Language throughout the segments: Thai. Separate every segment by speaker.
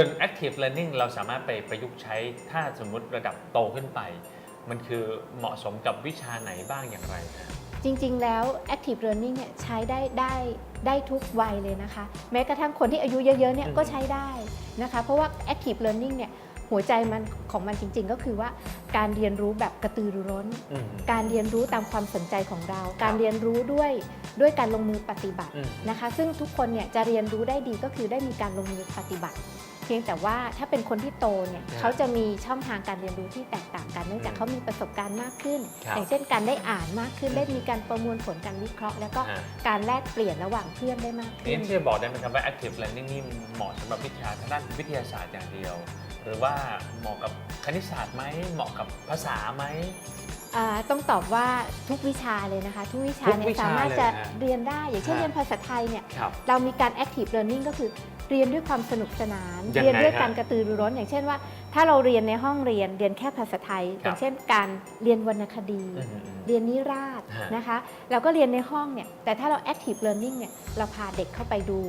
Speaker 1: ส่วน active learning เราสามารถไปประยุกต์ใช้ถ้าสมมุติระดับโตขึ้นไป มันคือเหมาะสมกับวิชาไหนบ้างอย่างไรครับ
Speaker 2: จริงๆ แล้ว active learning เนี่ยใช้ได้ได้ได้ทุกวัยเลยนะคะ แม้กระทั่งคนที่อายุเยอะๆ เนี่ย
Speaker 1: อืม
Speaker 2: ก็ใช้ได้นะคะ เพราะว่า active learning เนี่ยหัวใจมันของมันจริงๆ ก็คือว่าการเรียนรู้แบบกระตือรือร้น
Speaker 1: อืม
Speaker 2: การเรียนรู้ตามความสนใจของเรา การเรียนรู้ด้วยด้วยการลงมือปฏิบัติ
Speaker 1: อืม
Speaker 2: นะคะ ซึ่งทุกคนเนี่ยจะเรียนรู้ได้ดีก็คือได้มีการลงมือปฏิบัติเพียงแต่ว่าถ้าเป็นคนที่โตเนี่ย
Speaker 1: ครับ
Speaker 2: เขาจะมีช่องทางการเรียนรู้ที่แตกต่างกันเนื่องจาก
Speaker 1: อืม
Speaker 2: เขามีประสบการณ์มากขึ้น
Speaker 1: ครับ
Speaker 2: อย่างเช่นการได้อ่านมากขึ้น
Speaker 1: อืม
Speaker 2: ได้มีการประมวลผลการวิเคราะห์ แล้วก็
Speaker 1: อ่า
Speaker 2: การแลกเปลี่ยนระหว่างเพื่อนได้มากขึ้
Speaker 1: นี่
Speaker 2: น
Speaker 1: ที่จะบอกได้ไหมครับว่า active learning นี่เหมาะสำหรับวิชาทางด้านวิทยาศาสตร์อย่างเดียว หรือว่าเหมาะกับคณิตศาสตร์ไหมเหมาะกับภาษาไหม
Speaker 2: อ่าต้องตอบว่าทุกวิชาเลยนะคะ ทุกวิชา
Speaker 1: ทุก
Speaker 2: เนี่
Speaker 1: วิ
Speaker 2: ย
Speaker 1: ชา
Speaker 2: สามารถจะ
Speaker 1: เลยนะ
Speaker 2: เรียนได้ อย่างเช่น
Speaker 1: ฮะ
Speaker 2: เรียนภาษาไทยเนี่ย
Speaker 1: ครับ
Speaker 2: เรามีการ active learning ก็คือ เรียนด้วยความสนุกสนาน
Speaker 1: ยังไง
Speaker 2: เรียนด้วย
Speaker 1: ฮะ
Speaker 2: การกระตือรือร้น อย่างเช่นว่า ถ้าเราเรียนในห้องเรียนเรียนแค่ภาษาไทย
Speaker 1: ครับ
Speaker 2: อย่างเช่น การเรียนวรรณคดี
Speaker 1: อืมอืมอืม
Speaker 2: เรียนนิราศ
Speaker 1: ฮะ
Speaker 2: นะคะ เราก็เรียนในห้องเนี่ยแต่ถ้าเรา active learning เนี่ยเราพาเด็กเข้าไปดู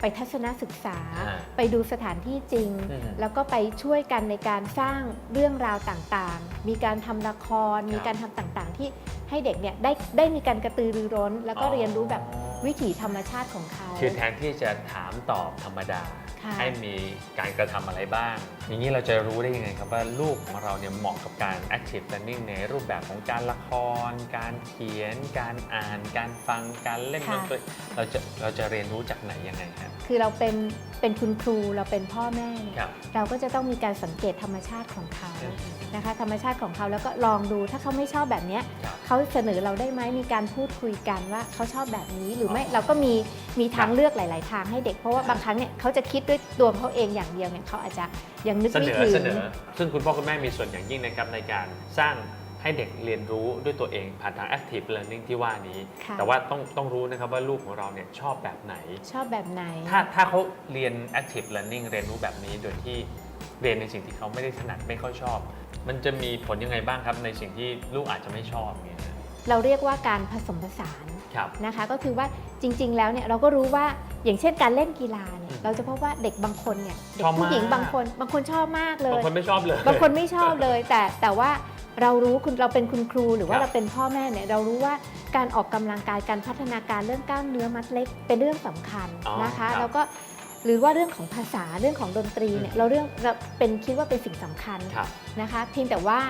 Speaker 2: ไปทัศนศึกษา
Speaker 1: ฮะ
Speaker 2: ไปดูสถานที่จริง
Speaker 1: อืม
Speaker 2: แล้วก็ไปช่วยกันในการสร้างเรื่องราวต่างๆ มีการทำละคร
Speaker 1: ครับ
Speaker 2: มีการทำต่างๆ ที่ให้เด็กเนี่ยได้ได้มีการกระตือรือร้น แล้วก็เรียนรู้แบบ วิถีธรรมชาติของเขา
Speaker 1: คือแทนที่จะถามตอบธรรมดา
Speaker 2: ค่ะ
Speaker 1: ให้มีการกระทำอะไรบ้าง อย่างนี้เราจะรู้ได้ยังไงครับว่าลูกของเราเนี่ยเหมาะกับการ active learning ในรูปแบบของการละคร การเขียน การอ่าน การฟังการเล่นดนตรีเราจะเราจะเรียนรู้จากไหนยังไงครับ
Speaker 2: คือเราเป็นเป็นคุณครูเราเป็นพ่อแม่เนี่ย
Speaker 1: ครับ
Speaker 2: เราก็จะต้องมีการสังเกตธรรมชาติของเขา
Speaker 1: อืม
Speaker 2: นะคะ ธรรมชาติของเขาแล้วก็ลองดูถ้าเขาไม่ชอบแบบเนี้ย
Speaker 1: ครับ
Speaker 2: เขาเสนอเราได้ไหมมีการพูดคุยกันว่าเขาชอบแบบนี้หรือไม่
Speaker 1: อ๋อ
Speaker 2: เราก็มีมีทาง
Speaker 1: ครับ
Speaker 2: เลือกหลาย ๆ ทางให้เด็กเพราะว่าบางครั้งเนี่ยเขาจะคิดด้วยตัวเขาเองอย่างเดียวเนี่ยเขาอาจจะยังนึก
Speaker 1: เส
Speaker 2: ไม่
Speaker 1: นอ
Speaker 2: ถึง
Speaker 1: เสนอ ซึ่งคุณพ่อคุณแม่มีส่วนอย่างยิ่งนะครับในการสร้างให้เด็กเรียนรู้ด้วยตัวเองผ่านทาง active learning ที่ว่านี้
Speaker 2: ค่ะ
Speaker 1: แต่ว่าต้องต้องรู้นะครับว่าลูกของเราเนี่ยชอบแบบไหน
Speaker 2: ชอบแบบไหน
Speaker 1: ถ้าถ้าเขาเรียน active learning เรียนรู้แบบนี้โดยที่เรียนในสิ่งที่เขาไม่ได้ถนัดไม่ค่อยชอบ มันจะมีผลยังไงบ้างครับในสิ่งที่ลูกอาจจะไม่ชอบเนี่ย
Speaker 2: เราเรียกว่าการผสมผสาน
Speaker 1: ครับ
Speaker 2: นะคะก็คือว่าจริง ๆ แล้วเนี่ยเราก็รู้ว่าอย่างเช่นการเล่นกีฬาเนี่ย
Speaker 1: อืม
Speaker 2: เราจะพบว่าเด็กบางคนเนี่ยเด็ก
Speaker 1: ชอบ
Speaker 2: ผู้หญิง
Speaker 1: มาก
Speaker 2: บางคนบางคนชอบมากเลย
Speaker 1: บางคนไม่ชอบเลย
Speaker 2: บางคนไม่ชอบเลย แต่แต่ว่าเรารู้คุณเราเป็นคุณครูหรือว่า
Speaker 1: ครับ
Speaker 2: เราเป็นพ่อแม่เนี่ยเรารู้ว่าการออกกำลังกายการพัฒนาการเรื่องกล้ามเนื้อมัดเล็กเป็นเรื่องสำคัญ
Speaker 1: อ๋อ
Speaker 2: นะคะ
Speaker 1: ครับ
Speaker 2: แล้วก็ หรือว่าเรื่องของภาษาเรื่องของดนตรีเนี่ย
Speaker 1: อืม
Speaker 2: เราเรื่องเราเป็นคิดว่าเป็นสิ่งสำคัญ
Speaker 1: ครับ
Speaker 2: นะคะเพียงแต่ว่า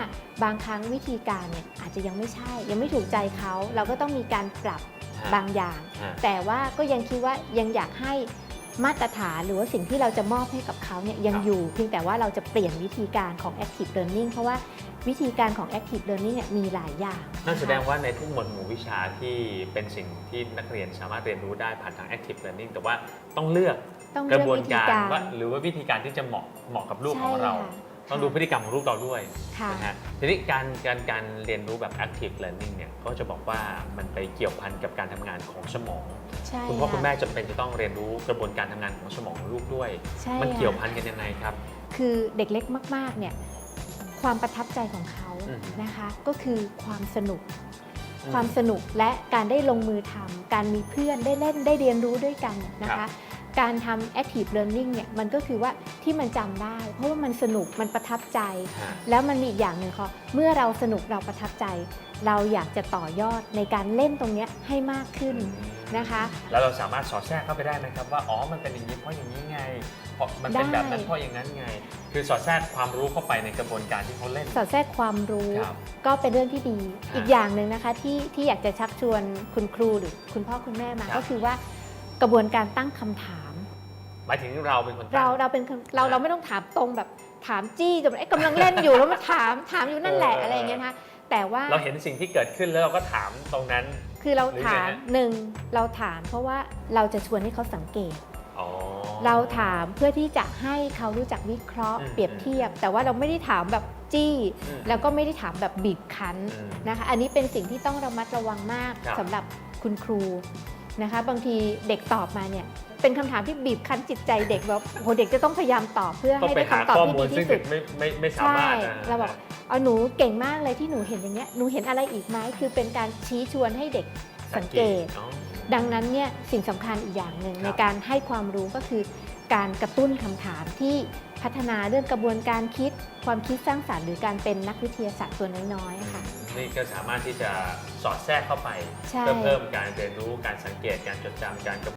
Speaker 2: บางครั้งวิธีการเนี่ยอาจจะยังไม่ใช่ ยังไม่ถูกใจเขาเราก็ต้องมีการปรับ
Speaker 1: ฮะ
Speaker 2: บางอย่าง
Speaker 1: ฮะ
Speaker 2: แต่ว่าก็ยังคิดว่ายังอยากให้มาตรฐานหรือว่าสิ่งที่เราจะมอบให้กับเขาเนี่ยยังอยู่ เพียงแต่ว่าเราจะเปลี่ยนวิธีการของ active learning เพราะว่าวิธีการของ active learning เนี่ยมีหลายอย่าง
Speaker 1: นั่นแสดงว่าในทุกหมวดหมู่วิชาที่เป็นสิ่งที่นักเรียนสามารถเรียนรู้ได้ผ่านทาง active learning แต่ว่าต้องเลือก
Speaker 2: ต้อง
Speaker 1: ก
Speaker 2: เลื
Speaker 1: ระ
Speaker 2: อก
Speaker 1: บวน
Speaker 2: วิธี
Speaker 1: การ
Speaker 2: การ
Speaker 1: ว่าหรือว่าวิธีการที่จะเหมาะเหมาะกับลูกของ
Speaker 2: ใช่
Speaker 1: เรา
Speaker 2: ค่ะ
Speaker 1: ต้องดูพฤติกรรมของลูกเราด้วย
Speaker 2: ค่ะ
Speaker 1: นะฮะทีนี้การการการเรียนรู้แบบ active learning เนี่ยก็จะบอกว่ามันไปเกี่ยวพันกับการทำงานของสมอง
Speaker 2: ใช่
Speaker 1: คุณพ่อคุณแม่
Speaker 2: ค่ะ
Speaker 1: จำเป็นจะต้องเรียนรู้กระบวนการทำงานของสมองของลูกด้วย
Speaker 2: ใช่
Speaker 1: มันเกี่ยว
Speaker 2: ค่ะ
Speaker 1: พันกันยังไงครับ
Speaker 2: คือเด็กเล็กมากๆเนี่ยความประทับใจของเขา
Speaker 1: อืม
Speaker 2: นะคะ ก็คือความสนุก
Speaker 1: อืม
Speaker 2: ความสนุกและการได้ลงมือทำการมีเพื่อนได้เล่นได้เรียนรู้ด้วยกันนะ
Speaker 1: ครั
Speaker 2: คะ
Speaker 1: บ
Speaker 2: การทำ active learning เนี่ยมันก็คือว่าที่มันจำได้ เพราะว่ามันสนุกมันประทับใจ
Speaker 1: ฮะ
Speaker 2: แล้วมันมีอีกอย่างหนึ่งค่ะเมื่อเราสนุกเราประทับใจ เราอยากจะต่อยอดในการเล่นตรงเนี้ยให้มากขึ้นนะคะ
Speaker 1: แล้วเราสามารถสอดแทรกเข้าไปได้ไหมครับว่าอ๋อมันเป็นอย่างนี้เพราะอย่างนี้ไงเพราะมันเป็น
Speaker 2: ได้
Speaker 1: แบบนั้นเพราะอย่างนั้นไง คือสอดแทรกความรู้เข้าไปในกระบวนการที่เขาเล่น
Speaker 2: สอดแทรกความรู้
Speaker 1: ครับ
Speaker 2: ก็เป็นเรื่องที่ดี
Speaker 1: ฮะ
Speaker 2: อีกอย่างหนึ่งนะคะที่ที่อยากจะชักชวนคุณครูหรือคุณพ่อคุณแม่มา
Speaker 1: ครับ
Speaker 2: ก็คือว่ากระบวนการตั้งคำถาม
Speaker 1: หมายถึงเราเป็นคนตั้ง
Speaker 2: เราเราเป็นคนเรา
Speaker 1: ฮะ
Speaker 2: เราไม่ต้องถามตรงแบบถามจี้จนแบบเอ๊ะกำลังเล่นอยู่ แล้วมาถามถามอยู่นั่นแหละ
Speaker 1: เอออ
Speaker 2: อะไรอย่างเงี้ยนะคะแต่ว่า
Speaker 1: เราเห็นสิ่งที่เกิดขึ้นแล้วเราก็ถามตรงนั้น
Speaker 2: คือเรา
Speaker 1: หรือไง
Speaker 2: ถาม
Speaker 1: ฮะ
Speaker 2: หนึ่งเราถาม เพราะว่าเราจะชวนให้เขาสังเกต
Speaker 1: อ๋อ
Speaker 2: เราถามเพื่อที่จะให้เขารู้จักวิเคราะห์
Speaker 1: อืม
Speaker 2: เปรียบเทียบ แต่ว่าเราไม่ได้ถามแบบจี้
Speaker 1: อืม
Speaker 2: แล้วก็ไม่ได้ถามแบบบีบคั้น
Speaker 1: อืม
Speaker 2: นะคะ อันนี้เป็นสิ่งที่ต้องระมัดระวังมาก
Speaker 1: ครับ
Speaker 2: สำหรับคุณครูนะคะ บางทีเด็กตอบมาเนี่ย เป็นคำถามที่บีบคั้นจิตใจเด็กแบบโหเด็กจะต้องพยายามตอบเพื่อ
Speaker 1: ต้อง
Speaker 2: ให้
Speaker 1: ไป
Speaker 2: ได้
Speaker 1: หา
Speaker 2: คำตอบ
Speaker 1: ข้อ
Speaker 2: ที่
Speaker 1: มูล
Speaker 2: ดี
Speaker 1: ซึ่ง
Speaker 2: ที่สุ
Speaker 1: เด็
Speaker 2: ด
Speaker 1: กไม่ไม่ไม่สา
Speaker 2: ใช่
Speaker 1: มารถนะ
Speaker 2: เราบอกเอาหนูเก่งมากเลยที่หนูเห็นอย่างเงี้ยหนูเห็นอะไรอีกไหมคือเป็นการชี้ชวนให้เด็กสังเกต
Speaker 1: อ๋อ
Speaker 2: ดังนั้นเนี่ยสิ่งสำคัญอีกอย่างหนึ่ง
Speaker 1: ครับ
Speaker 2: ในการให้ความรู้ก็คือ การกระตุ้นคำถามที่พัฒนาเรื่องกระบวนการคิด ความคิดสร้างสรรค์หรือการเป็นนักวิทยาศาสตร์ตัวน้อยๆค่ะ
Speaker 1: นี่ก็สามารถที่จะสอดแทรกเข้าไป
Speaker 2: ใช่
Speaker 1: เพื่อเพิ่มการเรียนรู้การสังเกตการจดจำการกระ